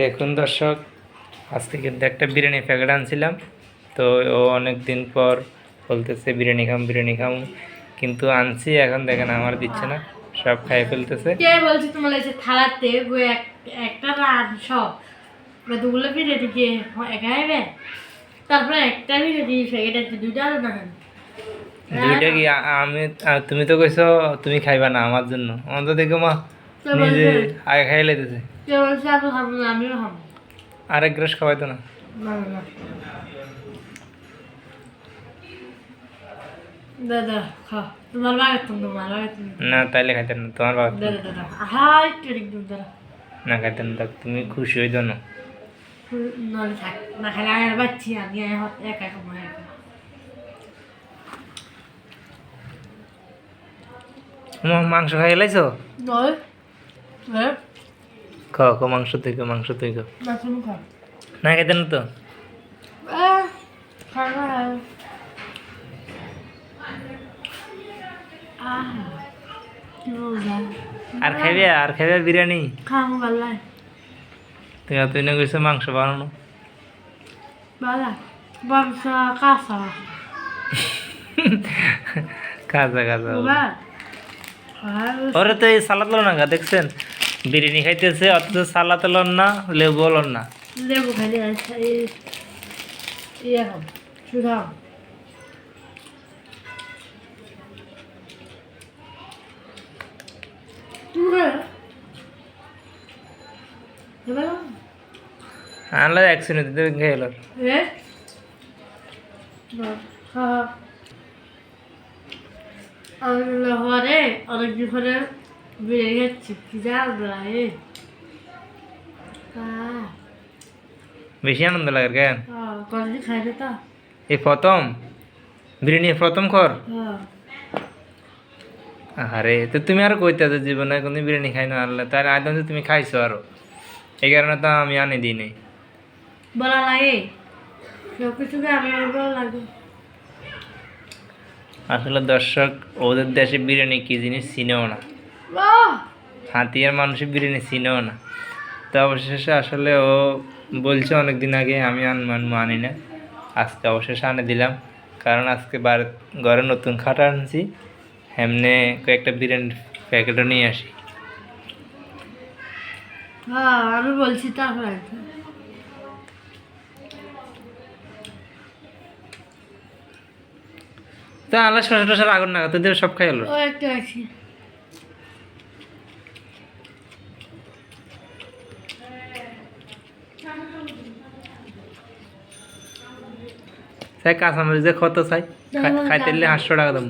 দেখুন দর্শক আজকে কিন্তু একটা বিরিয়ানি প্যাকেট আনছিলাম। তো ও অনেক দিন পর বলতেছে বিরিয়ানি খাম বিরিয়ানি খাম। কিন্তু আনছি এখন দেখেন আমার দিচ্ছে না সব খাই ফেলতেছে। কে বলছে তোমার এই যে থালাতে গো একটা রান সব? দুগুলো বিরিয়ানি কে হবে তারপরে একটা বিরিয়ানি প্যাকেট আছে দুইটা আরও না দুইটা কি আমি তুমি তো কইছো তুমি খাইবা না আমার জন্য। আমার তো দেখো মা নিজে আগে খাই লাইতেছে আরেক গ্রাস খাওয়াই তো না দাদা খা। তোমার তুমি তোমার লাগে না। তাইলে খাইতেন না তোমার বাবা দাদা দাদা হাই ট্রেনিং তুমি দাদা না খাইতেন না তুমি খুশি হইতো না। নলে থাক না খেলে আর বাচ্চি আমি একা খাব একা। মাংস খাই লাইছো? নয়। খাও খাও মাংস তুই খাও মাংস তুই খাও না তুমি খা না তো? আর খাইবে? আর খাইবে বিরিয়ানি? তুমি তুই না কইছো মাংস বানানো। কাঁচা। কাজা কাজা ওরে তো এই সালাদ না দেখছেন? বিরিয়ানি খাইতেছে অথচ সালাদ লন না লেবু লন না। লেবু সুধা আনলে একশো দিতে খাইল কি জানলাই বেশি আনন্দ লাগে কেন তা এই প্রথম বিরিয়ানি প্রথম কর হ্যাঁ আরে তো তুমি আর কইতে যে জীবনে কোনদিন বিরিয়ানি খাই না আনলে তার তো তুমি খাইছো আরও। এই কারণে তো আমি আনি দিই নাই। বলা লাগে। সব কিছুকে আমি বলা লাগে। আসলে দর্শক ওদের দেশে বিরিয়ানি কি জিনিস চিনেও না। হাতিয়ার মানুষের বিরিয়ানি চিনেও না। তো অবশেষে আসলে ও বলছে অনেক দিন আগে আমি আনমান মানি না। আজকে অবশেষে আনে দিলাম। কারণ আজকে বার ঘরে নতুন খাটা আনছি। এমনি কয়েকটা বিরিয়ানি প্যাকেটও নিয়ে আসি। হ্যাঁ আমি বলছি তারপরে তো আল্লাহ শশা টশার আগুন না তোদের সব খাই হলো একটা আছে। চাই কাঁচামরিচ দিয়ে কত চাই খাইতে হলে আটশো টাকা দাম।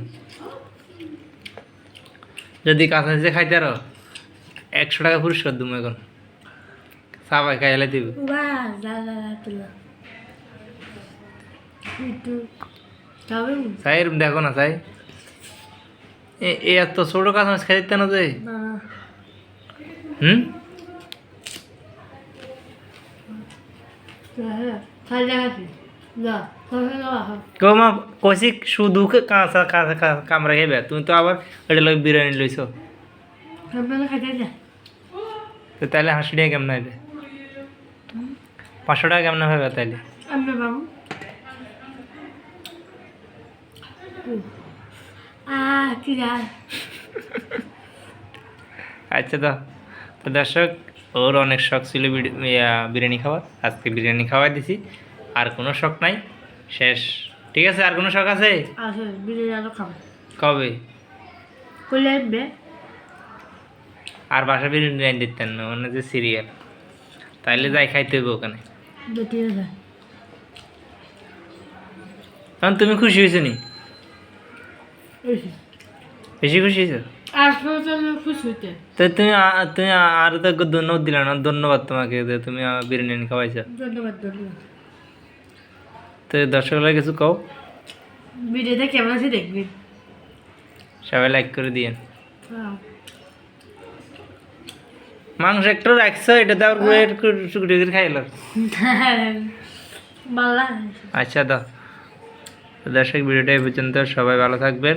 যদি কাঁচামরিচ খাইতে আরও একশো টাকা পুরস্কার দেবো এখন। সাবাই খাইলে দিব। চাই এরম দেখো না চাই। এ এত ছোটো কাঁচামরিচ খাই দিতে না যে। হুম? হ্যাঁ খাই দেখাচ্ছি না কেউ মা কষি শুধু কাঁচা কাঁচা কামড়া খাইবে তুমি তো আবার এটা লোক বিরিয়ানি লইছো। তো তাহলে হাসি টাকা কেমন হবে পাঁচশো টাকা কেমন হবে তাহলে আচ্ছা তো। তো দর্শক ওর অনেক শখ ছিল বিরি- বিরিয়ানি খাওয়ার। আজকে বিরিয়ানি খাওয়াই দিছি। আর কোনো শখ নাই। শেষ। ঠিক আছে আর কোনো শখ আছে? কবে? আর বাসা বিরিয়ানি আইন দিতেন না মানে যে সিরিয়াল তাইলে যাই খাইতে হবে ওখানে। কারণ তুমি খুশি হয়েছো নি? বেশি খুশি হয়েছো? তো তুমি তুমি আর তো ধন্যবাদ দিলে না ধন্যবাদ তোমাকে যে তুমি বিরিয়ানি খাওয়াইছো। ধন্যবাদ ধন্যবাদ। তো দর্শকরা কিছু কও? ভিডিওটা কেমন আছে দেখবেন সবাই লাইক করে দিয়েন হ্যাঁ। মাংস একটু রাখছো এটা তো আবার শুকুটি করে খাইল আচ্ছা দাও দর্শক ভিডিওটা এই পর্যন্ত সবাই ভালো থাকবেন